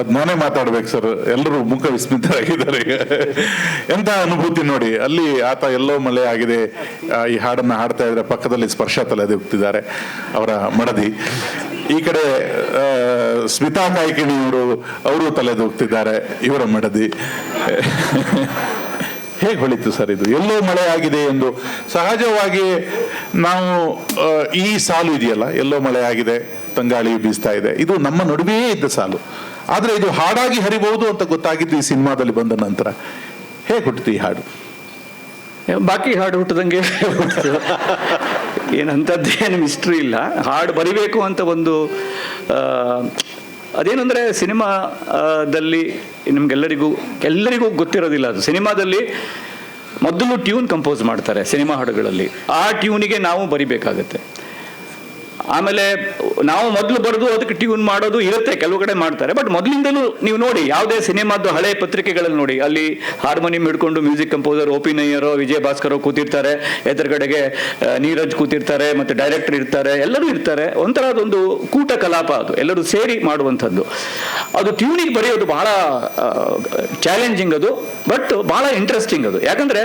ಅದ್ ನಾನೇ ಮಾತಾಡ್ಬೇಕು ಸರ್. ಎಲ್ಲರೂ ಮುಖ ವಿಸ್ಮಿತರಾಗಿದ್ದಾರೆ. ಎಂತ ಅನುಭೂತಿ ನೋಡಿ, ಅಲ್ಲಿ ಆತ ಎಲ್ಲೋ ಮಳೆ ಆಗಿದೆ. ಈ ಹಾಡನ್ನ ಹಾಡ್ತಾ ಇದ್ರೆ ಪಕ್ಕದಲ್ಲಿ ಸ್ಪರ್ಶ ತಲೆದೂಗ್ತಿದ್ದಾರೆ ಅವರ ಮಡದಿ. ಈ ಕಡೆ ಸ್ಮಿತಾ ಕಾಯ್ಕಿಣಿಯವರು, ಅವರು ತಲೆದೂಗ್ತಿದ್ದಾರೆ ಇವರ ಮಡದಿ. ಹೇಗೆ ಹೊಳಿತು ಸರ್ ಇದು? ಎಲ್ಲೋ ಮಳೆ ಆಗಿದೆ ಎಂದು ಸಹಜವಾಗಿ ನಾವು ಈ ಸಾಲು ಇದೆಯಲ್ಲ, ಎಲ್ಲೋ ಮಳೆ ಆಗಿದೆ ತಂಗಾಳಿ ಬೀಸ್ತಾ ಇದೆ. ಇದು ನಮ್ಮ ನಡುವೆಯೇ ಇದ್ದ ಸಾಲು. ಆದ್ರೆ ಇದು ಹಾಡಾಗಿ ಹರಿಬಹುದು ಅಂತ ಗೊತ್ತಾಗಿದ್ದು ಈ ಸಿನಿಮಾದಲ್ಲಿ ಬಂದ ನಂತರ. ಹೇಗೆ ಹುಟ್ಟಿತು ಈ ಹಾಡು? ಬಾಕಿ ಹಾಡು ಹುಟ್ಟದಂಗೆ ಏನಂಥದ್ದೇನು ಏನಂಥದ್ದು ಏನು ಮಿಸ್ಟ್ರಿ ಇಲ್ಲ. ಹಾಡು ಬರಿಬೇಕು ಅಂತ ಒಂದು ಅದೇನಂದ್ರೆ ಸಿನಿಮಾದಲ್ಲಿ ನಿಮಗೆಲ್ಲರಿಗೂ, ಎಲ್ಲರಿಗೂ ಗೊತ್ತಿರೋದಿಲ್ಲ ಅದು. ಸಿನಿಮಾದಲ್ಲಿ ಮೊದಲು ಟ್ಯೂನ್ ಕಂಪೋಸ್ ಮಾಡ್ತಾರೆ ಸಿನಿಮಾ ಹಾಡುಗಳಲ್ಲಿ. ಆ ಟ್ಯೂನಿಗೆ ನಾವು ಬರಿಬೇಕಾಗತ್ತೆ. ಆಮೇಲೆ ನಾವು ಮೊದಲು ಬರೆದು ಅದಕ್ಕೆ ಟ್ಯೂನ್ ಮಾಡೋದು ಇರುತ್ತೆ, ಕೆಲವು ಕಡೆ ಮಾಡ್ತಾರೆ. ಬಟ್ ಮೊದಲಿಂದಲೂ ನೀವು ನೋಡಿ, ಯಾವುದೇ ಸಿನಿಮಾದ್ದು ಹಳೆ ಪತ್ರಿಕೆಗಳಲ್ಲಿ ನೋಡಿ, ಅಲ್ಲಿ ಹಾರ್ಮೋನಿಯಂ ಹಿಡ್ಕೊಂಡು ಮ್ಯೂಸಿಕ್ ಕಂಪೋಸರ್ ಓಪಿ ನಯ್ಯರೋ, ವಿಜಯ ಭಾಸ್ಕರ್ ಕೂತಿರ್ತಾರೆ, ಎದುರುಗಡೆಗೆ ನೀರಜ್ ಕೂತಿರ್ತಾರೆ, ಮತ್ತು ಡೈರೆಕ್ಟರ್ ಇರ್ತಾರೆ, ಎಲ್ಲರೂ ಇರ್ತಾರೆ. ಒಂಥರ ಅದೊಂದು ಕೂಟ ಕಲಾಪ ಅದು, ಎಲ್ಲರೂ ಸೇರಿ ಮಾಡುವಂಥದ್ದು. ಅದು ಟ್ಯೂನಿಗೆ ಬರೆಯೋದು ಬಹಳ ಚಾಲೆಂಜಿಂಗ್ ಅದು ಬಟ್ ಬಹಳ ಇಂಟ್ರೆಸ್ಟಿಂಗ್ ಅದು. ಯಾಕಂದರೆ,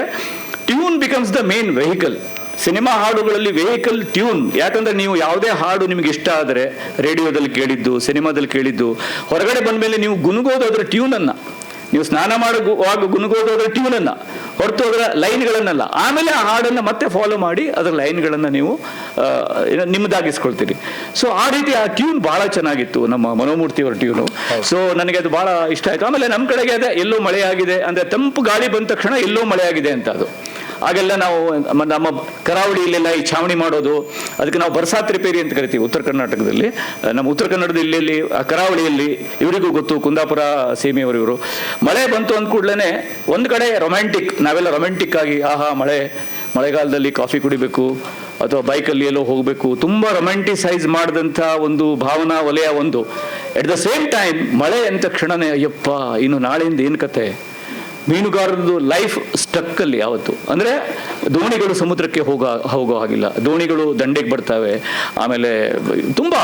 tune becomes the main vehicle cinema ಹಾಡುಗಳಲ್ಲಿ ವೆಹಿಕಲ್ ಟ್ಯೂನ್ ಯಾಕಂದ್ರೆ ನೀವು ಯಾವುದೇ ಹಾಡು ನಿಮ್ಗೆ ಇಷ್ಟ ಆದರೆ ರೇಡಿಯೋದಲ್ಲಿ ಕೇಳಿದ್ದು ಸಿನಿಮಾದಲ್ಲಿ ಕೇಳಿದ್ದು ಹೊರಗಡೆ ಬಂದ ಮೇಲೆ ನೀವು ಗುನುಗೋದು ಅದರ ಟ್ಯೂನನ್ನ ನೀವು ಸ್ನಾನ ಮಾಡುವಾಗ ಗುನುಗೋದು ಅದರ ಟ್ಯೂನನ್ನ ಹೊರತು ಅದರ ಲೈನ್ಗಳನ್ನಲ್ಲ ಆಮೇಲೆ ಆ ಹಾಡನ್ನು ಮತ್ತೆ ಫಾಲೋ ಮಾಡಿ ಅದರ ಲೈನ್ಗಳನ್ನು ನೀವು ನಿಮ್ಮದಾಗಿಸ್ಕೊಳ್ತೀರಿ. ಸೊ ಆ ರೀತಿ ಆ ಟ್ಯೂನ್ ಬಹಳ ಚೆನ್ನಾಗಿತ್ತು ನಮ್ಮ ಮನೋಮೂರ್ತಿ ಅವರ ಟ್ಯೂನು ಸೊ ನನಗೆ ಅದು ಬಹಳ ಇಷ್ಟ ಆಯ್ತು. ಆಮೇಲೆ ನಮ್ಮ ಕಡೆಗೆ ಅದೇ ಎಲ್ಲೋ ಮಳೆ ಆಗಿದೆ ಅಂದ್ರೆ ತಂಪು ಗಾಳಿ ಬಂದ ತಕ್ಷಣ ಎಲ್ಲೋ ಮಳೆ ಆಗಿದೆ ಅಂತ ಅದು. ಆಗೆಲ್ಲ ನಾವು ನಮ್ಮ ಕರಾವಳಿಯಲ್ಲೆಲ್ಲ ಈ ಛಾವಣಿ ಮಾಡೋದು, ಅದಕ್ಕೆ ನಾವು ಬರ್ಸಾತ್ ರಿಪೇರಿ ಅಂತ ಕರಿತೀವಿ ಉತ್ತರ ಕರ್ನಾಟಕದಲ್ಲಿ. ನಮ್ಮ ಉತ್ತರ ಕನ್ನಡದ ಆ ಕರಾವಳಿಯಲ್ಲಿ ಇವರಿಗೂ ಗೊತ್ತು, ಕುಂದಾಪುರ ಸೀಮೆಯವರು ಇವರು ಮಳೆ ಬಂತು ಅಂದ ಕೂಡಲೇ ಒಂದು ಕಡೆ ರೊಮ್ಯಾಂಟಿಕ್ ನಾವೆಲ್ಲ ರೊಮ್ಯಾಂಟಿಕ್ ಆಗಿ, ಆಹಾ, ಮಳೆ, ಮಳೆಗಾಲದಲ್ಲಿ ಕಾಫಿ ಕುಡಿಬೇಕು, ಅಥವಾ ಬೈಕಲ್ಲಿ ಎಲ್ಲೋ ಹೋಗಬೇಕು, ತುಂಬ ರೊಮ್ಯಾಂಟಿಸೈಸ್ ಮಾಡಿದಂಥ ಒಂದು ಭಾವನಾ ವಲಯ ಒಂದು. ಎಟ್ ದ ಸೇಮ್ ಟೈಮ್ ಮಳೆ ಅಂತ ಕ್ಷಣನೇ, ಅಯ್ಯಪ್ಪ, ಇನ್ನು ನಾಳೆಯಿಂದ ಏನು ಕತೆ? ಮೀನುಗಾರರದು ಲೈಫ್ ಸ್ಟಕ್ ಅಲ್ಲಿ ಯಾವತ್ತು? ಅಂದ್ರೆ ದೋಣಿಗಳು ಸಮುದ್ರಕ್ಕೆ ಹೋಗ, ಹೋಗೋ ಹಾಗಿಲ್ಲ. ದೋಣಿಗಳು ದಂಡೆಗೆ ಬರ್ತವೆ. ಆಮೇಲೆ ತುಂಬಾ,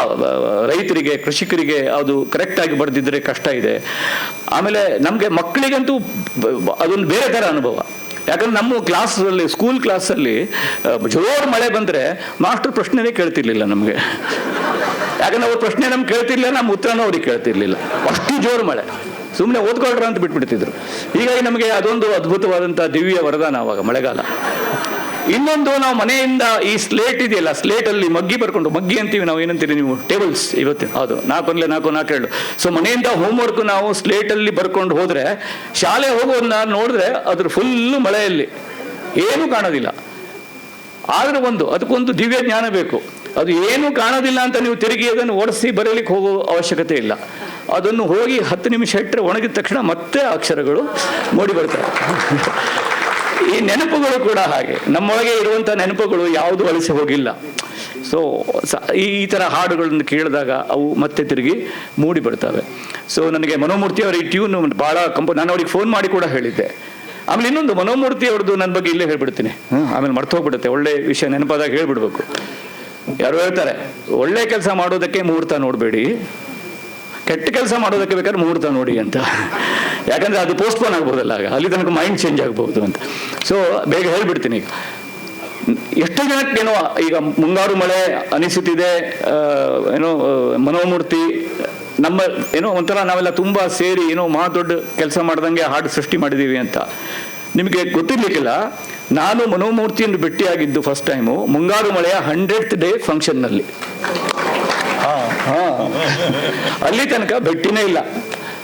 ರೈತರಿಗೆ, ಕೃಷಿಕರಿಗೆ ಅದು ಕರೆಕ್ಟ್ ಆಗಿ ಬರ್ದಿದ್ರೆ ಕಷ್ಟ ಇದೆ. ಆಮೇಲೆ ನಮಗೆ ಮಕ್ಕಳಿಗಂತೂ ಅದೊಂದು ಬೇರೆ ತರ ಅನುಭವ. ಯಾಕಂದ್ರೆ ನಮ್ಮ ಕ್ಲಾಸಲ್ಲಿ ಸ್ಕೂಲ್ ಕ್ಲಾಸಲ್ಲಿ ಜೋರು ಮಳೆ ಬಂದ್ರೆ ಮಾಸ್ಟರ್ ಪ್ರಶ್ನೆನೇ ಕೇಳ್ತಿರ್ಲಿಲ್ಲ ನಮಗೆ. ಯಾಕಂದ್ರೆ ಅವ್ರ ಪ್ರಶ್ನೆ ನಮ್ಗೆ ಕೇಳ್ತಿರ್ಲಿಲ್ಲ ನಮ್ಮ ಉತ್ತರನೂ ಅವ್ರಿಗೆ ಕೇಳ್ತಿರ್ಲಿಲ್ಲ. ಅಷ್ಟು ಜೋರು ಮಳೆ. ಸುಮ್ಮನೆ ಓದ್ಕೊಳ್ರ ಅಂತ ಬಿಟ್ಬಿಡ್ತಿದ್ರು. ಹೀಗಾಗಿ ನಮಗೆ ಅದೊಂದು ಅದ್ಭುತವಾದಂತಹ ದಿವ್ಯ ವರದಾನ ಅವಾಗ ಮಳೆಗಾಲ. ಇನ್ನೊಂದು ನಾವು ಮನೆಯಿಂದ ಈ ಸ್ಲೇಟ್ ಇದೆಯಲ್ಲ ಸ್ಲೇಟ್ ಅಲ್ಲಿ ಮಗ್ಗಿ ಬರ್ಕೊಂಡು, ಮಗ್ಗಿ ಅಂತೀವಿ ನಾವು, ಏನಂತೀರಿ ನೀವು? ಟೇಬಲ್ಸ್ ಇವತ್ತು ಹೌದು ನಾಲ್ಕು ಒಂದ್ಲೆ ನಾಲ್ಕು ನಾಲ್ಕು ಹೇಳು ಸೊ ಮನೆಯಿಂದ ಹೋಮ್ವರ್ಕ್ ನಾವು ಸ್ಲೇಟ್ ಅಲ್ಲಿ ಬರ್ಕೊಂಡು ಹೋದ್ರೆ, ಶಾಲೆ ಹೋಗೋದನ್ನ ನೋಡಿದ್ರೆ ಅದ್ರ ಫುಲ್ಲು ಮಳೆಯಲ್ಲಿ. ಏನು ಕಾಣೋದಿಲ್ಲ. ಆದ್ರೆ ಒಂದು, ಅದಕ್ಕೊಂದು ದಿವ್ಯ ಜ್ಞಾನ ಬೇಕು. ಅದು ಏನು ಕಾಣೋದಿಲ್ಲ ಅಂತ ನೀವು ತಿರುಗಿ ಅದನ್ನು ಓಡಿಸಿ ಬರೀಲಿಕ್ಕೆ ಹೋಗೋ ಅವಶ್ಯಕತೆ ಇಲ್ಲ. ಅದನ್ನು ಹೋಗಿ ಹತ್ತು ನಿಮಿಷ ಇಟ್ಟರೆ ಒಣಗಿದ ತಕ್ಷಣ ಮತ್ತೆ ಅಕ್ಷರಗಳು ಮೂಡಿ ಬರ್ತವೆ. ಈ ನೆನಪುಗಳು ಕೂಡ ಹಾಗೆ. ನಮ್ಮೊಳಗೆ ಇರುವಂಥ ನೆನಪುಗಳು ಯಾವುದು ಅಳಿಸಿ ಹೋಗಿಲ್ಲ. ಸೊ, ಈ ಥರ ಹಾಡುಗಳನ್ನು ಕೇಳಿದಾಗ ಅವು ಮತ್ತೆ ತಿರುಗಿ ಮೂಡಿ ಬರ್ತವೆ. ಸೊ ನನಗೆ ಮನೋಮೂರ್ತಿ ಅವರ ಈ ಟ್ಯೂನ್ ಭಾಳ ಕಂಪ, ನಾನು ಅವ್ರಿಗೆ ಫೋನ್ ಮಾಡಿ ಕೂಡ ಹೇಳಿದ್ದೆ. ಆಮೇಲೆ ಇನ್ನೊಂದು ಮನೋಮೂರ್ತಿ ಅವ್ರದ್ದು ನನ್ನ ಬಗ್ಗೆ ಇಲ್ಲೇ ಹೇಳ್ಬಿಡ್ತೀನಿ. ಆಮೇಲೆ ಮರ್ತು ಹೋಗ್ಬಿಡುತ್ತೆ. ಒಳ್ಳೆ ವಿಷಯ ನೆನಪಾದಾಗ ಹೇಳ್ಬಿಡ್ಬೇಕು. ಯಾರು ಹೇಳ್ತಾರೆ, ಒಳ್ಳೆ ಕೆಲಸ ಮಾಡೋದಕ್ಕೆ ಮುಹೂರ್ತ ನೋಡಬೇಡಿ. ಕೆಟ್ಟ ಕೆಲಸ ಮಾಡೋದಕ್ಕೆ ಬೇಕಾದ್ರೆ ಮುಹೂರ್ತ ನೋಡಿ ಅಂತ. ಯಾಕಂದ್ರೆ ಅದು ಪೋಸ್ಟ್ಪೋನ್ ಆಗ್ಬೋದಲ್ಲ ಆಗ, ಅಲ್ಲಿ ತನಕ ಮೈಂಡ್ ಚೇಂಜ್ ಆಗ್ಬಹುದು ಅಂತ. ಸೊ ಬೇಗ ಹೇಳ್ಬಿಡ್ತೀನಿ ಈಗ. ಎಷ್ಟು ಜನಕ್ಕೆ ಏನೋ, ಈಗ ಮುಂಗಾರು ಮಳೆ ಅನಿಸುತ್ತಿದೆ ಏನೋ ಮನೋಮೂರ್ತಿ, ನಮ್ಮ, ಏನೋ ಒಂಥರ ನಾವೆಲ್ಲ ತುಂಬಾ ಸೇರಿ ಏನೋ ಮಹಾ ದೊಡ್ಡ ಕೆಲಸ ಮಾಡ್ದಂಗೆ ಹಾಡು ಸೃಷ್ಟಿ ಮಾಡಿದೀವಿ ಅಂತ. ನಿಮಗೆ ಗೊತ್ತಿರ್ಲಿಕ್ಕಿಲ್ಲ ನಾನು ಮನೋಮೂರ್ತಿಯನ್ನು ಭೇಟಿಯಾಗಿದ್ದು ಫಸ್ಟ್ ಟೈಮು ಮುಂಗಾರು ಮಳೆಯ ಹಂಡ್ರೆಡ್ ಡೇ ಫಂಕ್ಷನ್ನಲ್ಲಿ. ಅಲ್ಲಿ ತನಕ ಭೇಟಿನೇ ಇಲ್ಲ.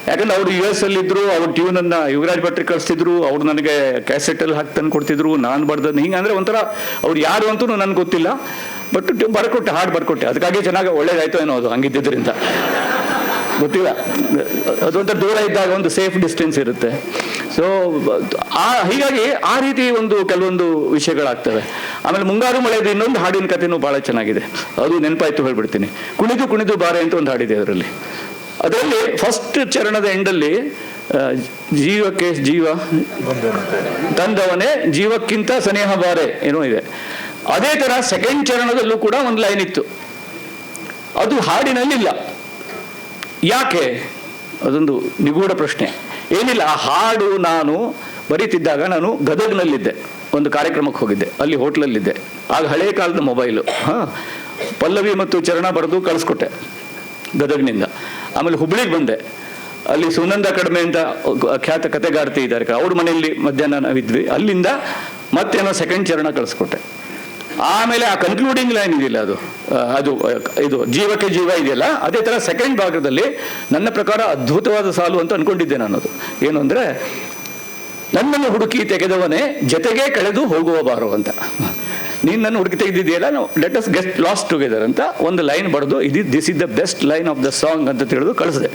ಯಾಕಂದ್ರೆ ಅವರು ಯು ಎಸ್ ಅಲ್ಲಿ ಇದ್ರು, ಅವ್ರ ಟ್ಯೂನ್ ಅನ್ನ ಯುವರಾಜ್ ಭಟ್ರಿ ಕಳಿಸ್ತಿದ್ರು, ಅವ್ರು ನನಗೆ ಕ್ಯಾಸೆಟ್ ಅಲ್ಲಿ ಹಾಕಿ ತಂದು ಕೊಡ್ತಿದ್ರು, ನಾನು ಬರ್ದದ್ದು ಹಿಂಗೆ, ಅಂದ್ರೆ ಒಂಥರ ಅವ್ರು ಯಾರು ಅಂತೂ ನನ್ಗೆ ಗೊತ್ತಿಲ್ಲ. ಬಟ್ ಬರ್ಕೊಟ್ಟೆ, ಹಾಡು ಬರ್ಕೊಟ್ಟೆ. ಅದಕ್ಕಾಗಿ ಚೆನ್ನಾಗಿ ಒಳ್ಳೇದಾಯ್ತು ಏನೋ ಅದು ಹಂಗಿದ್ದರಿಂದ ಗೊತ್ತಿಲ್ಲ. ಅದೊಂಥರ ದೂರ ಇದ್ದಾಗ ಒಂದು ಸೇಫ್ ಡಿಸ್ಟೆನ್ಸ್ ಇರುತ್ತೆ. ಸೊ ಆ, ಹೀಗಾಗಿ ಆ ರೀತಿ ಒಂದು ಕೆಲವೊಂದು ವಿಷಯಗಳಾಗ್ತವೆ. ಆಮೇಲೆ ಮುಂಗಾರು ಮಳೆದು ಇನ್ನೊಂದು ಹಾಡಿನ ಕಥೆನೂ ಬಹಳ ಚೆನ್ನಾಗಿದೆ. ಅದು ನೆನಪಾಯ್ತು ಹೇಳ್ಬಿಡ್ತೀನಿ. ಕುಣಿದು ಕುಣಿದು ಬಾರೆ ಅಂತ ಒಂದು ಹಾಡಿದೆ ಅದರಲ್ಲಿ. ಅದರಲ್ಲಿ ಫಸ್ಟ್ ಚರಣದ ಎಂಡಲ್ಲಿ ಜೀವಕ್ಕೆ ಜೀವ, ತಂದವನೇ ಜೀವಕ್ಕಿಂತ ಸನೇಹ ಬಾರೆ ಏನೋ ಇದೆ. ಅದೇ ತರ ಸೆಕೆಂಡ್ ಚರಣದಲ್ಲೂ ಕೂಡ ಒಂದು ಲೈನ್ ಇತ್ತು. ಅದು ಹಾಡಿನಲ್ಲಿಲ್ಲ. ಯಾಕೆ? ಅದೊಂದು ನಿಗೂಢ ಪ್ರಶ್ನೆ. ಏನಿಲ್ಲ, ಆ ಹಾಡು ನಾನು ಬರೀತಿದ್ದಾಗ ನಾನು ಗದಗ್ನಲ್ಲಿದ್ದೆ. ಒಂದು ಕಾರ್ಯಕ್ರಮಕ್ಕೆ ಹೋಗಿದ್ದೆ. ಅಲ್ಲಿ ಹೋಟ್ಲಲ್ಲಿದ್ದೆ. ಆಗ ಹಳೆಯ ಕಾಲದ ಮೊಬೈಲು. ಹಾಂ. ಪಲ್ಲವಿ ಮತ್ತು ಚರಣ ಬರೆದು ಕಳಿಸ್ಕೊಟ್ಟೆ ಗದಗ್ನಿಂದ. ಆಮೇಲೆ ಹುಬ್ಳಿಗೆ ಬಂದೆ. ಅಲ್ಲಿ ಸುನಂದ ಕಡಿಮೆ ಅಂತ ಖ್ಯಾತ ಕತೆಗಾರ್ತಿ ಇದ್ದಾರೆ. ಅವ್ರ ಮನೆಯಲ್ಲಿ ಮಧ್ಯಾಹ್ನ ನಾವಿದ್ವಿ. ಅಲ್ಲಿಂದ ಮತ್ತೆ ಮತ್ತೇನೋ ಸೆಕೆಂಡ್ ಚರಣ ಕಳಿಸ್ಕೊಟ್ಟೆ. ಆಮೇಲೆ ಆ ಕನ್ಕ್ಲೂಡಿಂಗ್ ಲೈನ್ ಇದೆಯಲ್ಲ ಅದು ಅದು ಇದು ಜೀವಕ್ಕೆ ಜೀವ ಇದೆಯಲ್ಲ, ಅದೇ ಥರ ಸೆಕೆಂಡ್ ಭಾಗದಲ್ಲಿ ನನ್ನ ಪ್ರಕಾರ ಅದ್ಭುತವಾದ ಸಾಲು ಅಂತ ಅಂದ್ಕೊಂಡಿದ್ದೆ ನಾನು ಅದು ಏನು ಅಂದರೆ, ನನ್ನನ್ನು ಹುಡುಕಿ ತೆಗೆದವನೇ ಜೊತೆಗೆ ಕಳೆದು ಹೋಗುವ ಬಾರು ಅಂತ. ನೀನು ನನ್ನ ಹುಡುಕಿ ತೆಗೆದಿದೆಯಲ್ಲ ನಾವು let us get lost together ಅಂತ ಒಂದು ಲೈನ್ ಬಡಿದು ಇದು this is the best line of the song ಅಂತ ತಿಳಿದು ಕಳಿಸಿದೆ.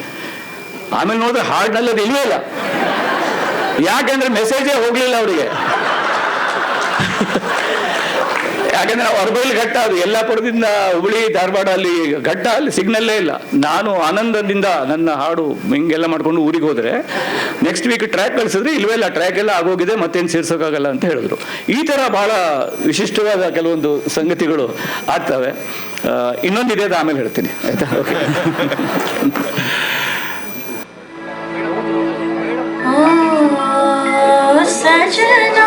ಆಮೇಲೆ ನೋಡಿದ್ರೆ ಹಾಡ್ನಲ್ಲಿ ಅದು ಇಲ್ವೇ ಇಲ್ಲ. ಯಾಕೆಂದ್ರೆ ಮೆಸೇಜೇ ಹೋಗಲಿಲ್ಲ ಅವರಿಗೆ. ಯಾಕಂದ್ರೆ ಹೊರಬೈಲ್ ಘಟ್ಟ ಅದು ಯಲ್ಲಾಪುರದಿಂದ ಹುಬ್ಳಿ, ಧಾರವಾಡ ಅಲ್ಲಿ ಘಟ್ಟ ಅಲ್ಲಿ ಸಿಗ್ನಲ್ಲೇ ಇಲ್ಲ. ನಾನು ಆನಂದದಿಂದ ನನ್ನ ಹಾಡು ಹಿಂಗೆಲ್ಲ ಮಾಡ್ಕೊಂಡು ಊರಿಗೆ ಹೋದ್ರೆ ನೆಕ್ಸ್ಟ್ ವೀಕ್ ಟ್ರ್ಯಾಕ್ ಕಳ್ಸಿದ್ರೆ ಇಲ್ವೇ ಇಲ್ಲ ಟ್ರ್ಯಾಕ್ ಎಲ್ಲ ಆಗೋಗಿದೆ, ಮತ್ತೇನು ಸೇರ್ಸೋಕ್ಕಾಗಲ್ಲ ಅಂತ ಹೇಳಿದ್ರು. ಈ ಥರ ಬಹಳ ವಿಶಿಷ್ಟವಾದ ಕೆಲವೊಂದು ಸಂಗತಿಗಳು ಆಗ್ತವೆ. ಇನ್ನೊಂದಿದೆ ಅದು ಆಮೇಲೆ ಹೇಳ್ತೀನಿ. ಆಯ್ತಾ? Okay ಸಜನಾ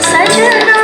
Sẽ 二